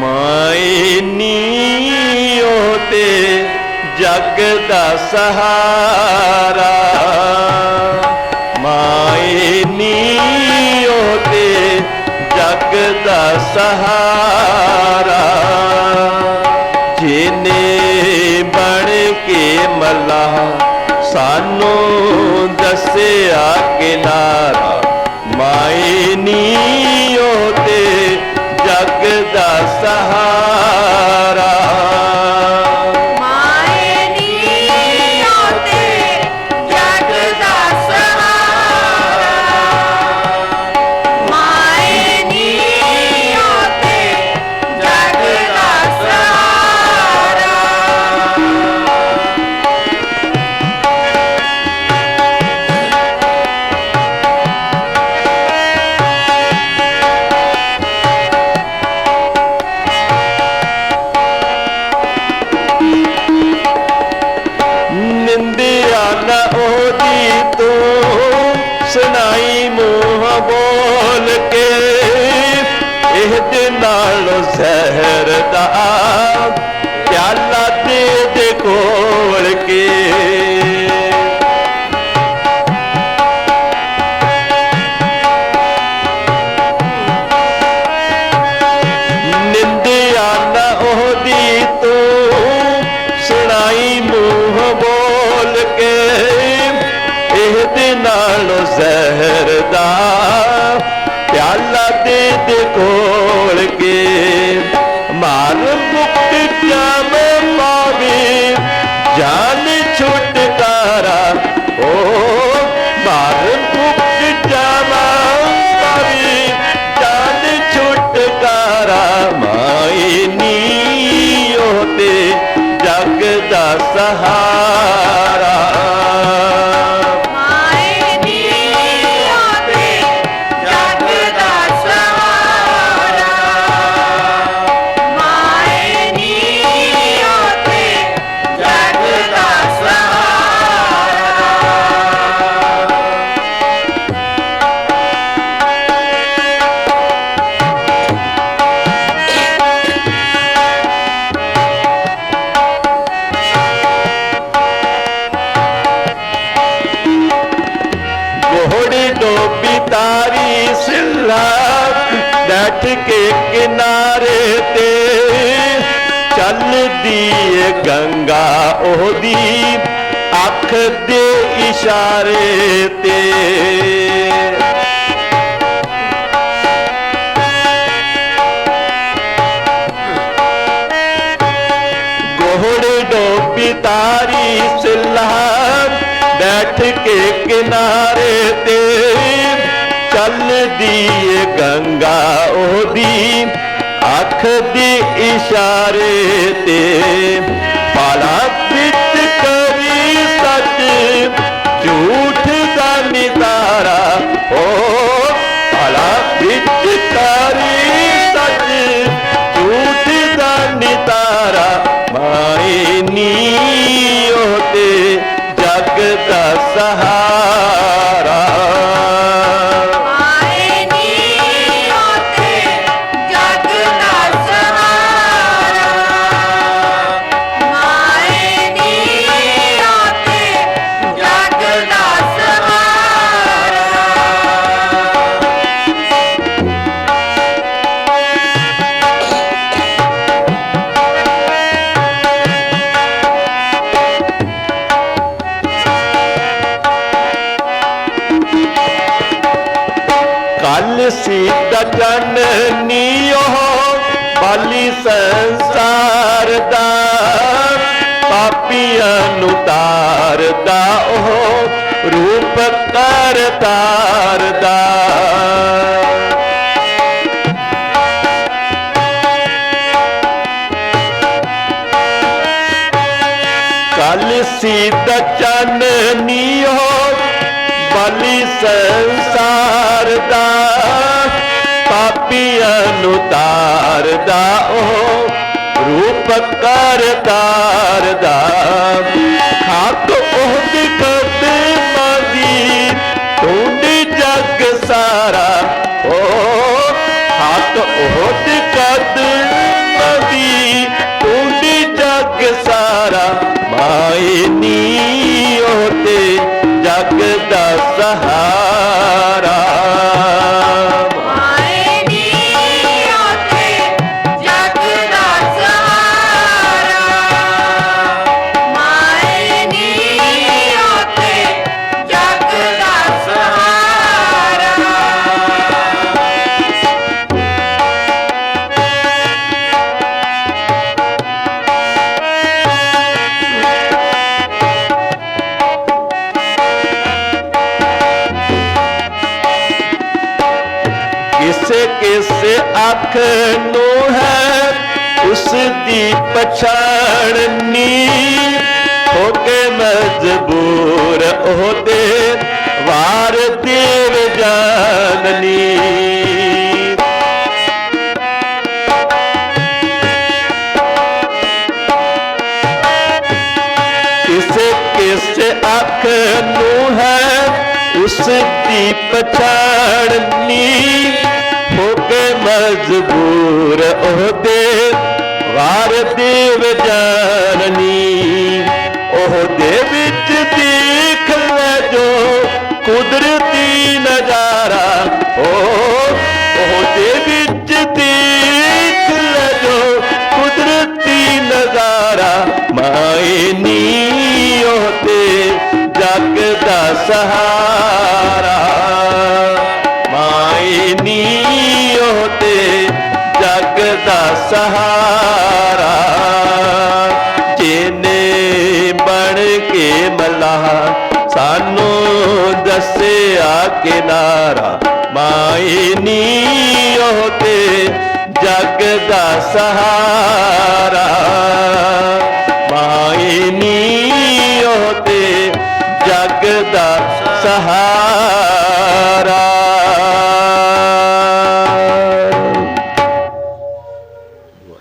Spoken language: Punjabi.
ਮਾਏ ਨੀਓ ਤੇ ਜਗ ਦਾ ਸਹਾਰਾ। ਮਾਏ ਨੀਓ ਤੇ ਜਗ ਦਾ ਸਹਾਰਾ। ਜਿਨੇ ਬਣ ਕੇ ਮਲਾ, ਸਾਨੂੰ ਦੱਸਿਆ ਕਿਨਾਰਾ। ਮਾਏ ਨੀਓ ਜ਼ਹਿਰ ਦਾ ਪਿਆਲਾ ਦੇ ਦੇ ਕੋਲ ਕੇ ਮਾਰ ਮੁਕਤ ਜਾਮ ਪਾਵੇ। ਜਾਨ ਛੁਟਕਾਰਾ, ਓ ਮਾਰ ਮੁਕਤ ਜਾਮ ਪਾਵੇ। ਜਾਨ ਛੁਟਕਾਰਾ ਮਾਈ ਨੀਓ ਤੇ ਜਗ ਦਾ ਸਹਾਰਾ ਡੋਬੀ ਤਾਰੀ ਸਿੱਲਾ ਬੈਠ ਕੇ ਕਿਨਾਰੇ ਤੇ ਚੱਲਦੀ ਏ ਗੰਗਾ ਉਹਦੀ ਅੱਖ ਦੇ ਇਸ਼ਾਰੇ ਤੇ। ਡੋਬੀ ਤਾਰੀ ਸਿੱਲਾ ਬੈਠ ਕੇ ਕਿਨਾਰੇ ਤੇ ਚੱਲਦੀ ਏ ਗੰਗਾ ਉਹਦੀ, ਅੱਖ ਦੇ ਇਸ਼ਾਰੇ ਤੇ। ਪਾਲਾ ਵਿੱਚ ਕਰੀ ਸੱਚ, ਝੂਠ ਦਾ ਨਿਤਾਰਾ। ਓ ਪਾਲਾ ਵਿੱਚ ਕਰੀ ਸੱਚ, ਝੂਠ ਦਾ ਨਿਤਾਰਾ। ਮਾਏ ਉਹ ਤੇ ਜਗ ਦਾ ਸਹਾਰਾ ਸੀਤਾ ਜਨਨੀ ਉਹ ਬਾਲੀ ਸੰਸਾਰ ਦਾ, ਪਾਪੀਆਂ ਨੂੰ ਤਾਰਦਾ ਉਹ, ਰੂਪ ਕਰਤਾਰ ਦਾ। ਕੱਲ ਸੀਤਾ ਚਾਨਣੀ ਹੋ ਬਲੀ ਸੰਸਾਰ ਦਾ ਪਾਪੀਆਂ ਨੂੰ ਤਾਰਦਾ ਉਹ, ਰੂਪ ਕਰਤਾਰ ਦਾ। ਖਾਕ ਉਹ ਦੀ ਕਦਮਾਂ ਦੀ ਟੁੰਡੀ ਸਾਰਾ। ਉਹ ਹੱਥ ਦਾ ਸਹਾਰਾ ਕਿਸੇ ਕਿਸੇ ਅੱਖ ਨੂੰ ਹੈ ਉਸ ਦੀ ਪਛਾਣਨੀ ਹੋ ਕੇ ਮਜਬੂਰ ਉਹਦੇ ਵਾਰ ਦੇਵ ਜਾਣਨੀ ਕਿਸੇ ਕਿਸੇ ਅੱਖ ਨੂੰ ਹੈ ਉਸ ਦੀ ਪਛਾਣਨੀ ਮਜਬੂਰ ਉਹਦੇ ਵਾਰ ਦੇਵ ਜਾਣਨੀ ਉਹਦੇ ਵਿੱਚ ਦੇਖ ਲੈ ਜੋ ਕੁਦਰਤੀ ਨਜ਼ਾਰਾ। ਓ, ਉਹਦੇ ਵਿੱਚ ਦੇਖ ਲੈ ਜੋ ਕੁਦਰਤੀ ਨਜ਼ਾਰਾ। ਮਾਏ ਨੀ ਉਹਤੇ ਜਗ ਦਾ ਸਹਾਰਾ। ਕੇ ਸਾਨੂੰ ਦੱਸਿਆ ਕਿਨਾਰਾ ਮਾਏ ਨੀ ਉਹਤੇ ਜਗ ਦਾ ਸਹਾਰਾ। ਮਾਏ ਨੀ ਉਹਤੇ ਜਗ ਦਾ ਸਹਾਰਾ।